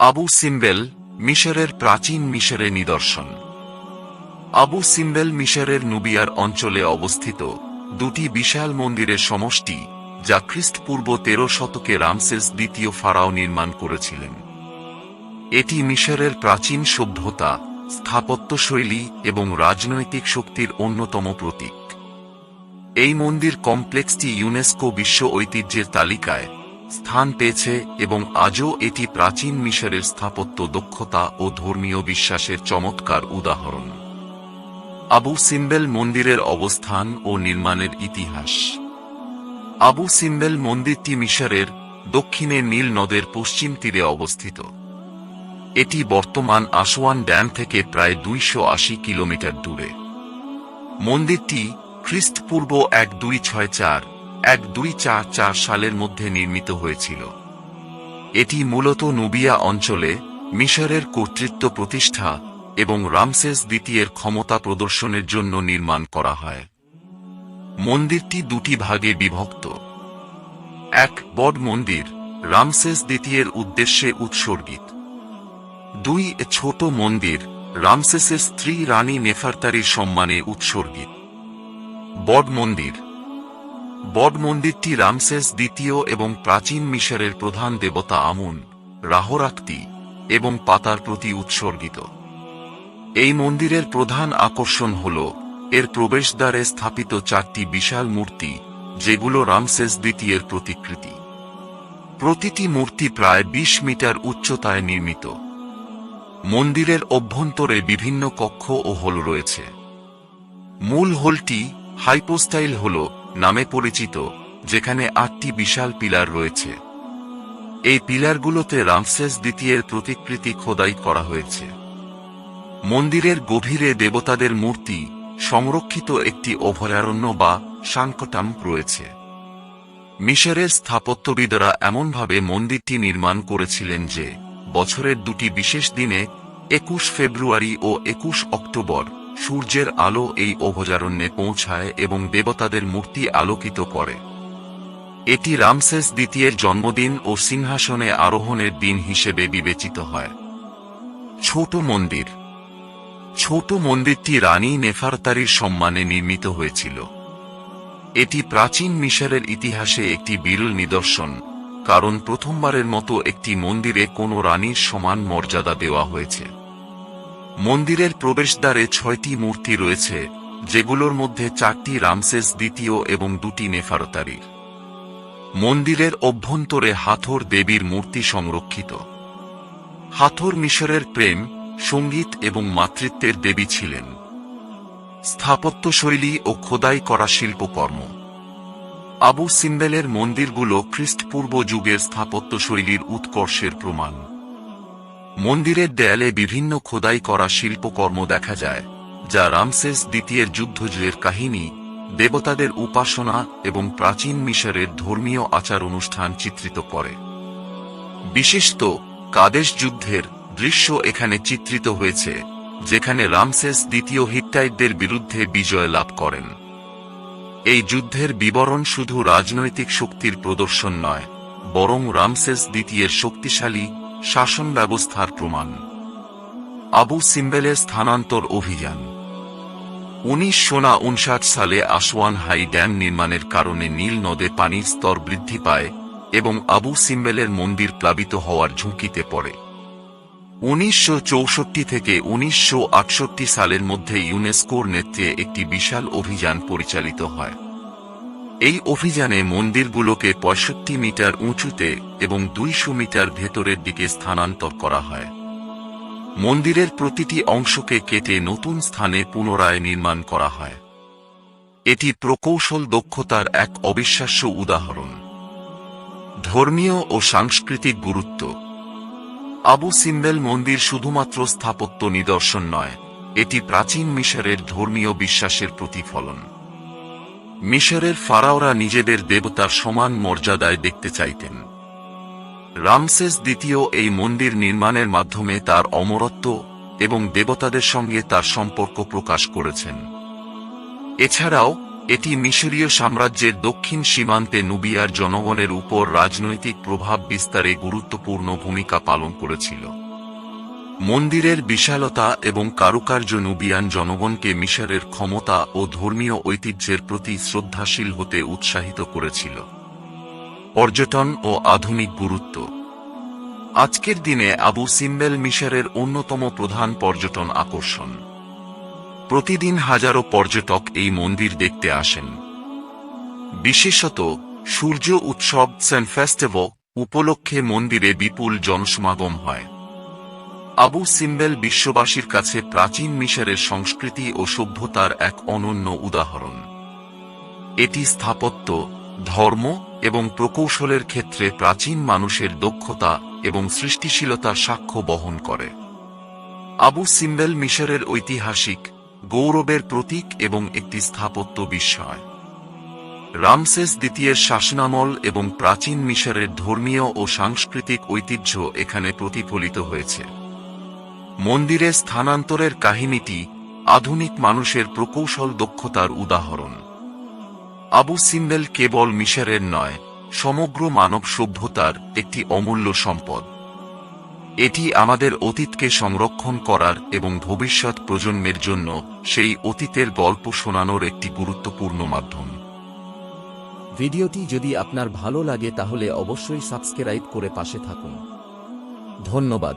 Abu Simbel মিশরের প্রাচীন মিশরে নিদর্শন। আবু সিম্বেল মিশরের নুবিয়ার অঞ্চলে অবস্থিত দুটি বিশাল মন্দিরের সমষ্টি, যা খ্রিস্টপূর্ব তেরো শতকে রামসেস দ্বিতীয় ফারাও নির্মাণ করেছিলেন। এটি মিশরের প্রাচীন সভ্যতা, স্থাপত্যশৈলী এবং রাজনৈতিক শক্তির অন্যতম প্রতীক। এই মন্দির কমপ্লেক্সটি ইউনেস্কো বিশ্ব ঐতিহ্যের তালিকায় স্থান পেয়েছে এবং আজও এটি প্রাচীন মিশরের স্থাপত্য দক্ষতা ও ধর্মীয় বিশ্বাসের চমৎকার উদাহরণ। আবু সিম্বেল মন্দিরের অবস্থান ও নির্মাণের ইতিহাস। আবু সিম্বেল মন্দিরটি মিশরের দক্ষিণে নীল নদের পশ্চিম তীরে অবস্থিত। এটি বর্তমান আসওয়ান ড্যাম থেকে প্রায় দুইশো আশি কিলোমিটার দূরে। মন্দিরটি খ্রিস্টপূর্ব এক দুই ছয় চার এক দুই চার চার সালের মধ্যে নির্মিত হয়েছিল। এটি মূলত নুবিয়া অঞ্চলে মিশরের কর্তৃত্ব প্রতিষ্ঠা এবং রামসেস দ্বিতীয়ের ক্ষমতা প্রদর্শনের জন্য নির্মাণ করা হয়। মন্দিরটি দুটি ভাগে বিভক্ত। এক বড মন্দির রামসেস দ্বিতীয়ের উদ্দেশ্যে উৎসর্গিত। দুই ছোট মন্দির রামসেসের স্ত্রী রানী নেফারতারির সম্মানে উৎসর্গিত। বড মন্দির বড মন্দিরটি রামসেস দ্বিতীয় এবং প্রাচীন মিশরের প্রধান দেবতা আমুন, রাহরাক্তি, এবং পাতার প্রতি উৎসর্গিত। এই মন্দিরের প্রধান আকর্ষণ হল, এর প্রবেশদ্বারে স্থাপিত চারটি বিশাল মূর্তি, যেগুলো রামসেস দ্বিতীয়ের প্রতিকৃতি। প্রতিটি মূর্তি প্রায় ২০ মিটার উচ্চতায় নির্মিত। মন্দিরের অভ্যন্তরে বিভিন্ন কক্ষ ও হল রয়েছে। মূল হলটি হাইপোস্টাইল হল নামে পরিচিত, যেখানে আটটি বিশাল পিলার রয়েছে। এই পিলারগুলোতে রামসেস দ্বিতীয়ের প্রতিকৃতি খোদাই করা হয়েছে। মন্দিরের গভীরে দেবতাদের মূর্তি, সংরক্ষিত একটি অভয়ারণ্য বা সাংকটাম রয়েছে। মিশরের স্থাপত্যবিদরা এমনভাবে মন্দিরটি নির্মাণ করেছিলেন যে, বছরের দুটি বিশেষ দিনে একুশ ফেব্রুয়ারি ও একুশ অক্টোবর সূর্যের আলো এই অভয়ারণ্যে পৌঁছায় এবং দেবতাদের মূর্তি আলোকিত করে। এটি রামসেস দ্বিতীয়ের জন্মদিন ও সিংহাসনে আরোহণের দিন হিসেবে বিবেচিত হয়। ছোট মন্দির। ছোট মন্দিরটি রানী নেফারতারির সম্মানে নির্মিত হয়েছিল। এটি প্রাচীন মিশরের ইতিহাসে একটি বিরল নিদর্শন, কারণ প্রথমবারের মতো একটি মন্দিরে কোনো রানীর সমান মর্যাদা দেওয়া হয়েছে। মন্দিরের প্রবেশদ্বারে ছয়টি মূর্তি রয়েছে, যেগুলোর মধ্যে চারটি রামসেস দ্বিতীয় এবং দুটি নেফারতারির মন্দিরের অভ্যন্তরে হাথর দেবীর মূর্তি সংরক্ষিত। হাথর মিশরের প্রেম, সংগীত এবং মাতৃত্বের দেবী ছিলেন। স্থাপত্যশৈলী ও খোদাই করা শিল্পকর্ম। আবু সিম্বেলের মন্দিরগুলো খ্রিস্টপূর্ব যুগের স্থাপত্যশৈলীর উৎকর্ষের প্রমাণ। মন্দিরের দেয়ালে বিভিন্ন খোদাই করা শিল্পকর্ম দেখা যায়, যা রামসেস দ্বিতীয়ের যুদ্ধজয়ের কাহিনী, দেবতাদের উপাসনা এবং প্রাচীন মিশরের ধর্মীয় আচার অনুষ্ঠান চিত্রিত করে। বিশিষ্ট কাদেশ যুদ্ধের দৃশ্য এখানে চিত্রিত হয়েছে, যেখানে রামসেস দ্বিতীয় হিট্টাইটদের বিরুদ্ধে বিজয় লাভ করেন। এই যুদ্ধের বিবরণ শুধু রাজনৈতিক শক্তির প্রদর্শন নয়, বরং রামসেস দ্বিতীয়ের শক্তিশালী শাসন ব্যবস্থার প্রমাণ। আবু সিম্বেলের স্থানান্তর অভিযান। উনিশ সোনা উনষাট সালে আসওয়ান হাই ড্যাম নির্মাণের কারণে নীল নদে পানির স্তর বৃদ্ধি পায় এবং আবু সিম্বেলের মন্দির প্লাবিত হওয়ার ঝুঁকিতে পড়ে। উনিশশো চৌষট্টি থেকে উনিশশো আটষট্টি সালের মধ্যে ইউনেস্কোর নেতৃত্বে একটি বিশাল অভিযান পরিচালিত হয়। এই অভিযানে মন্দিরগুলোকে পঁয়ষট্টি মিটার উঁচুতে এবং দুইশো মিটার ভেতরের দিকে স্থানান্তর করা হয়। মন্দিরের প্রতিটি অংশকে কেটে নতুন স্থানে পুনরায় নির্মাণ করা হয়। এটি প্রকৌশল দক্ষতার এক অবিশ্বাস্য উদাহরণ। ধর্মীয় ও সাংস্কৃতিক গুরুত্ব। আবু সিম্বেল মন্দির শুধুমাত্র স্থাপত্য নিদর্শন নয়, এটি প্রাচীন মিশরের ধর্মীয় বিশ্বাসের প্রতিফলন। মিশরের ফারাওরা নিজেদের দেবতার সমান মর্যাদায় দেখতে চাইতেন। রামসেস দ্বিতীয় এই মন্দির নির্মাণের মাধ্যমে তার অমরত্ব এবং দেবতাদের সঙ্গে তার সম্পর্ক প্রকাশ করেছেন। এছাড়াও, এটি মিশরীয় সাম্রাজ্যের দক্ষিণ সীমান্তে নুবিয়ার জনগণের উপর রাজনৈতিক প্রভাব বিস্তারে গুরুত্বপূর্ণ ভূমিকা পালন করেছিল। মন্দিরের বিশালতা এবং কারুকার্য নুবিয়ান জনগণকে মিশরের ক্ষমতা ও ধর্মীয় ঐতিহ্যের প্রতি শ্রদ্ধাশীল হতে উৎসাহিত করেছিল। পর্যটন ও আধুনিক গুরুত্ব। আজকের দিনে আবু সিম্বেল মিশরের অন্যতম প্রধান পর্যটন আকর্ষণ। প্রতিদিন হাজারো পর্যটক এই মন্দির দেখতে আসেন। বিশেষত, সূর্য উৎসব সেন ফেস্টিভ্যাল উপলক্ষে মন্দিরে বিপুল জনসমাগম হয়। আবু সিম্বেল বিশ্ববাসীর কাছে প্রাচীন মিশরের সংস্কৃতি ও সভ্যতার এক অনন্য উদাহরণ। এটি স্থাপত্য, ধর্ম এবং প্রকৌশলের ক্ষেত্রে প্রাচীন মানুষের দক্ষতা এবং সৃষ্টিশীলতার সাক্ষ্য বহন করে। আবু সিম্বেল মিশরের ঐতিহাসিক, গৌরবের প্রতীক এবং একটি স্থাপত্য বিস্ময়। রামসেস দ্বিতীয়ের শাসনামল এবং প্রাচীন মিশরের ধর্মীয় ও সাংস্কৃতিক ঐতিহ্য এখানে প্রতিফলিত হয়েছে। মন্দিরে স্থানান্তরের কাহিনীটি আধুনিক মানুষের প্রকৌশল দক্ষতার উদাহরণ। আবু সিম্বেল কেবল মিশরের নয়, সমগ্র মানব সভ্যতার একটি অমূল্য সম্পদ। এটি আমাদের অতীতকে সংরক্ষণ করার এবং ভবিষ্যৎ প্রজন্মের জন্য সেই অতীতের গল্প শোনানোর একটি গুরুত্বপূর্ণ মাধ্যম। ভিডিওটি যদি আপনার ভালো লাগে তাহলে অবশ্যই সাবস্ক্রাইব করে পাশে থাকুন। ধন্যবাদ।